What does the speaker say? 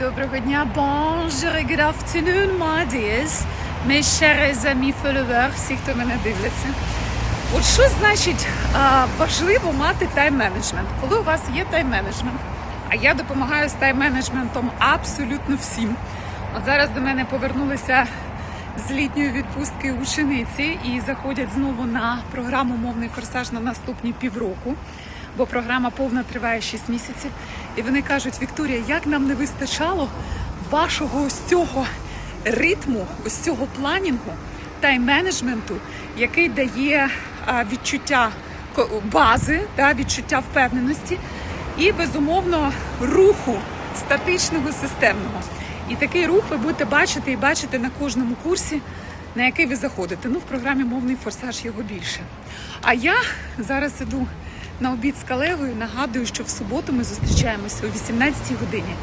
Доброго дня, bonjour, good afternoon, my dears, mes chers amis followers, всі, хто мене дивляться. От що значить важливо мати тайм-менеджмент? Коли у вас є тайм-менеджмент, а я допомагаю з тайм-менеджментом абсолютно всім. От зараз до мене повернулися з літньої відпустки учениці і заходять знову на програму Мовний форсаж на наступні півроку, бо програма повна триває 6 місяців. І вони кажуть: Вікторія, як нам не вистачало вашого ось цього ритму, ось цього планінгу, тайм-менеджменту, який дає відчуття бази, відчуття впевненості і безумовно руху статичного системного. І такий рух ви будете бачити і бачити на кожному курсі, на який ви заходите. Ну, в програмі мовний форсаж його більше. А я зараз іду на обід з калевою. Нагадую, що в суботу ми зустрічаємося о 18 годині.